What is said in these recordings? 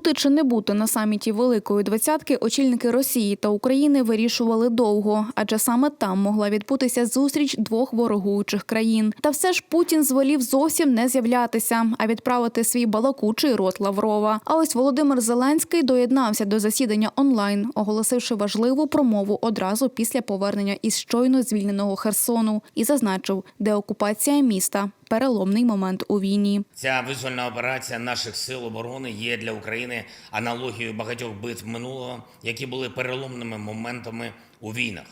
Бути чи не бути на саміті Великої двадцятки очільники Росії та України вирішували довго, адже саме там могла відбутися зустріч двох ворогуючих країн. Та все ж Путін зволів зовсім не з'являтися, а відправити свій балакучий рот Лаврова. А ось Володимир Зеленський доєднався до засідання онлайн, оголосивши важливу промову одразу після повернення із щойно звільненого Херсону, і зазначив, деокупація міста переломний момент у війні. Ця визвольна операція наших сил оборони є для України аналогією багатьох битв минулого, які були переломними моментами у війнах.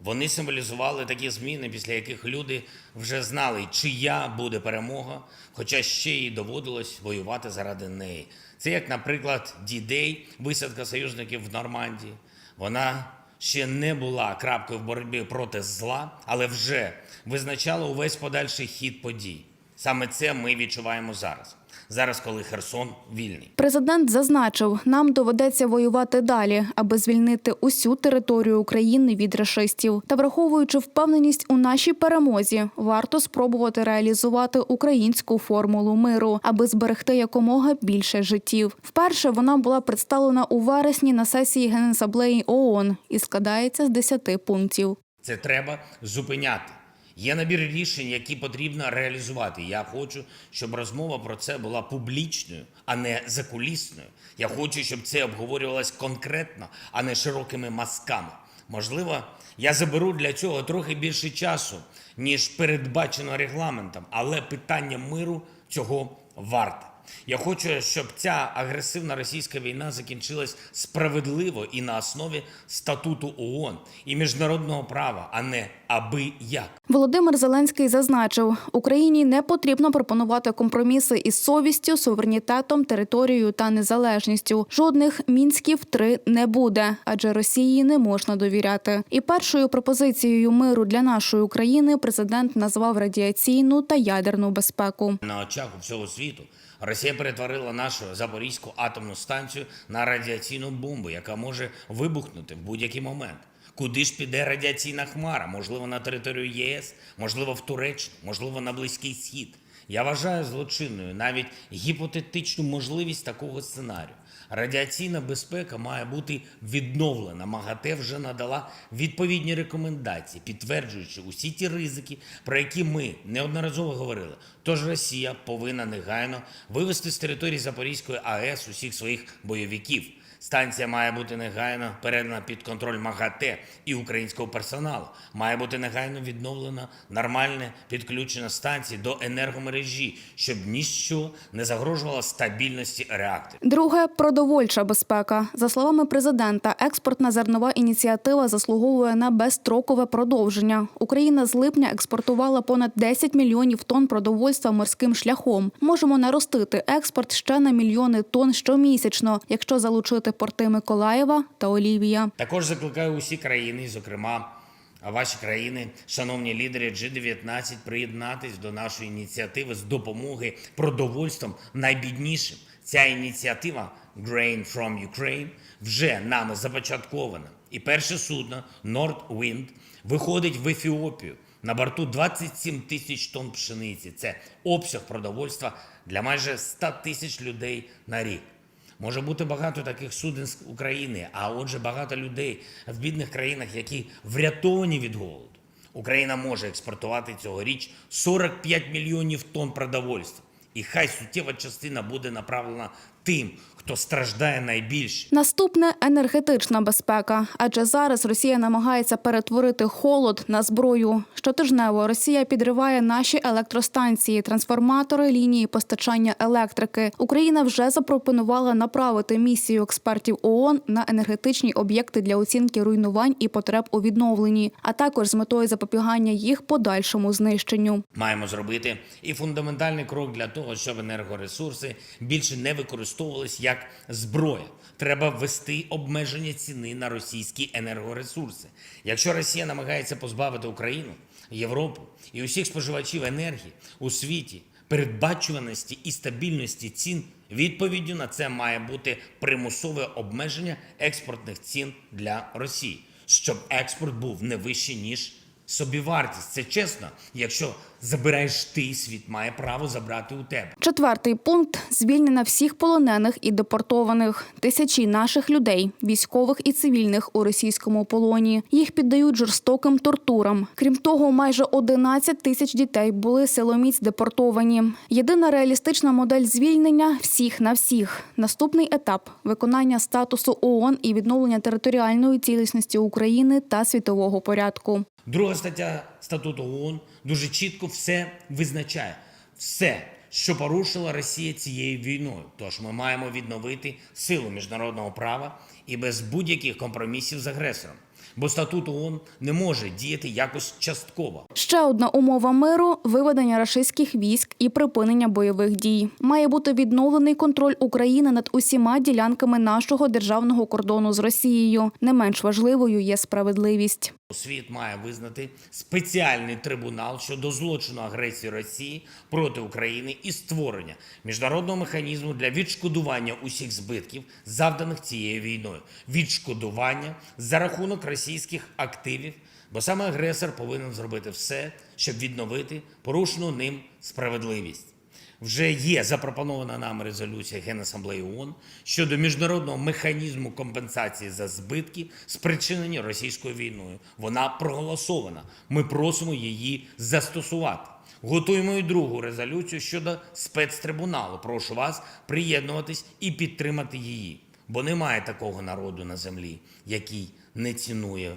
Вони символізували такі зміни, після яких люди вже знали, чия буде перемога, хоча ще й доводилось воювати заради неї. Це як, наприклад, Дідей, висадка союзників в Нормандії. Вона ще не була крапкою в боротьбі проти зла, але вже визначала увесь подальший хід подій. Саме це ми відчуваємо зараз. Зараз, коли Херсон вільний. Президент зазначив, нам доведеться воювати далі, аби звільнити усю територію України від рашистів. Та враховуючи впевненість у нашій перемозі, варто спробувати реалізувати українську формулу миру, аби зберегти якомога більше життів. Вперше вона була представлена у вересні на сесії Генасаблеї ООН і складається з 10 пунктів. Це треба зупиняти. Є набір рішень, які потрібно реалізувати. Я хочу, щоб розмова про це була публічною, а не закулісною. Я хочу, щоб це обговорювалось конкретно, а не широкими мазками. Можливо, я заберу для цього трохи більше часу, ніж передбачено регламентом, але питання миру цього варте. Я хочу, щоб ця агресивна російська війна закінчилась справедливо і на основі статуту ООН і міжнародного права, а не аби як. Володимир Зеленський зазначив, Україні не потрібно пропонувати компроміси із совістю, суверенітетом, територією та незалежністю. Жодних мінськів три не буде, адже Росії не можна довіряти. І першою пропозицією миру для нашої України президент назвав радіаційну та ядерну безпеку. На очах у всього світу Росія перетворила нашу Запорізьку атомну станцію на радіаційну бомбу, яка може вибухнути в будь-який момент. Куди ж піде радіаційна хмара? Можливо, на територію ЄС, можливо, в Туреччину, можливо, на Близький Схід. Я вважаю злочинною навіть гіпотетичну можливість такого сценарію. Радіаційна безпека має бути відновлена. МАГАТЕ вже надала відповідні рекомендації, підтверджуючи усі ті ризики, про які ми неодноразово говорили. Тож Росія повинна негайно вивести з території Запорізької АЕС усіх своїх бойовиків. Станція має бути негайно передана під контроль МАГАТЕ і українського персоналу. Має бути негайно відновлено нормальне підключення станції до енергомережі, щоб ніщо не загрожувало стабільності реакторів. Друге продовольча безпека. За словами президента, експортна зернова ініціатива заслуговує на безстрокове продовження. Україна з липня експортувала понад 10 мільйонів тонн продовольства морським шляхом. Можемо наростити експорт ще на мільйони тонн щомісячно, якщо залучити порти Миколаєва та Олівія. Також закликаю усі країни, зокрема ваші країни, шановні лідери G19, приєднатись до нашої ініціативи з допомоги продовольством найбіднішим. Ця ініціатива Grain from Ukraine вже нами започаткована. І перше судно Nord Wind виходить в Ефіопію. На борту 27 тисяч тонн пшениці. Це обсяг продовольства для майже 100 тисяч людей на рік. Може бути багато таких суден з України, а отже, багато людей в бідних країнах, які врятовані від голоду. Україна може експортувати цьогоріч 45 мільйонів тонн продовольства. І хай суттєва частина буде направлена тим, хто страждає найбільше. Наступне енергетична безпека. Адже зараз Росія намагається перетворити холод на зброю. Щотижнево Росія підриває наші електростанції, трансформатори, лінії постачання електрики. Україна вже запропонувала направити місію експертів ООН на енергетичні об'єкти для оцінки руйнувань і потреб у відновленні, а також з метою запобігання їх подальшому знищенню. Маємо зробити і фундаментальний крок для того, щоб енергоресурси більше не використовувались як зброя. Треба ввести обмеження ціни на російські енергоресурси. Якщо Росія намагається позбавити Україну, Європу і усіх споживачів енергії у світі передбачуваності і стабільності цін, відповіддю на це має бути примусове обмеження експортних цін для Росії, щоб експорт був не вищий ніж Собівартість це чесно, якщо забираєш ти, світ має право забрати у тебе. Четвертий пункт звільнення всіх полонених і депортованих. Тисячі наших людей, військових і цивільних у російському полоні. Їх піддають жорстоким тортурам. Крім того, майже 11 тисяч дітей були силоміць депортовані. Єдина реалістична модель звільнення всіх на всіх. Наступний етап виконання статусу ООН і відновлення територіальної цілісності України та світового порядку. Друга стаття статуту ООН дуже чітко все визначає. Все, що порушила Росія цією війною. Тож ми маємо відновити силу міжнародного права і без будь-яких компромісів з агресором. Бо статут ООН не може діяти якось частково. Ще одна умова миру виведення рашистських військ і припинення бойових дій. Має бути відновлений контроль України над усіма ділянками нашого державного кордону з Росією. Не менш важливою є справедливість. Світ має визнати спеціальний трибунал щодо злочину агресії Росії проти України і створення міжнародного механізму для відшкодування усіх збитків, завданих цією війною, відшкодування за рахунок російських активів, бо саме агресор повинен зробити все, щоб відновити порушену ним справедливість. Вже є запропонована нам резолюція Генасамблеї ООН щодо міжнародного механізму компенсації за збитки, спричинені російською війною. Вона проголосована. Ми просимо її застосувати. Готуємо і другу резолюцію щодо спецтрибуналу. Прошу вас приєднуватись і підтримати її, бо немає такого народу на землі, який не цінує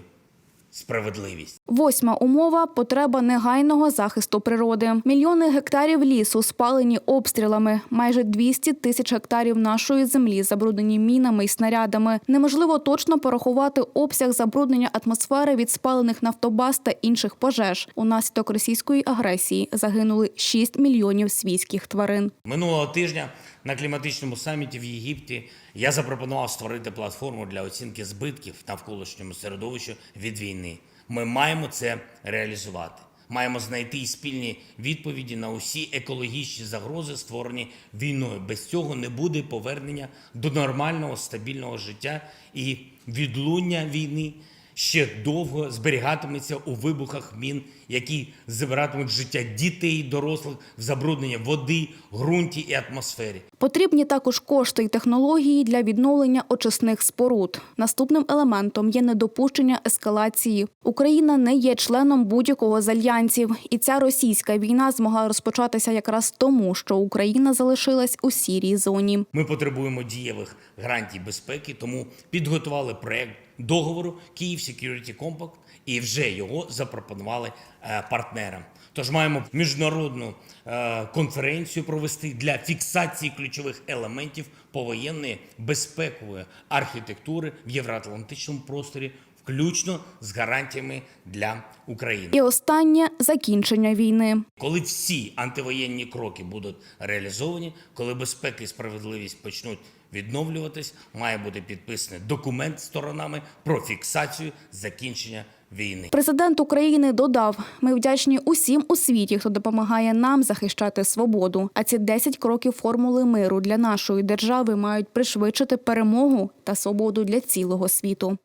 справедливість. Восьма умова потреба негайного захисту природи. Мільйони гектарів лісу спалені обстрілами. Майже 200 тисяч гектарів нашої землі забруднені мінами і снарядами. Неможливо точно порахувати обсяг забруднення атмосфери від спалених нафтобаз та інших пожеж. Унаслідок російської агресії загинули 6 мільйонів свійських тварин. Минулого тижня на кліматичному саміті в Єгипті я запропонував створити платформу для оцінки збитків навколишньому середовищу від війни. Ми маємо це реалізувати. Маємо знайти спільні відповіді на усі екологічні загрози, створені війною. Без цього не буде повернення до нормального стабільного життя і відлуння війни ще довго зберігатиметься у вибухах мін, які забиратимуть життя дітей, дорослих в забруднення води, ґрунті і атмосфері. Потрібні також кошти і технології для відновлення очисних споруд. Наступним елементом є недопущення ескалації. Україна не є членом будь-якого з альянсів, і ця російська війна змогла розпочатися якраз тому, що Україна залишилась у сірій зоні. Ми потребуємо дієвих гарантій безпеки, тому підготували проект договору Київ Security Compact і вже його запропонували е, партнерам. Тож маємо міжнародну е, конференцію провести для фіксації ключових елементів повоєнної безпекової архітектури в євроатлантичному просторі, включно з гарантіями для України. І останнє закінчення війни. Коли всі антивоєнні кроки будуть реалізовані, коли безпека і справедливість почнуть відновлюватись, має бути підписаний документ сторонами про фіксацію закінчення війни. Президент України додав: ми вдячні усім у світі, хто допомагає нам захищати свободу. А ці 10 кроків формули миру для нашої держави мають пришвидшити перемогу та свободу для цілого світу.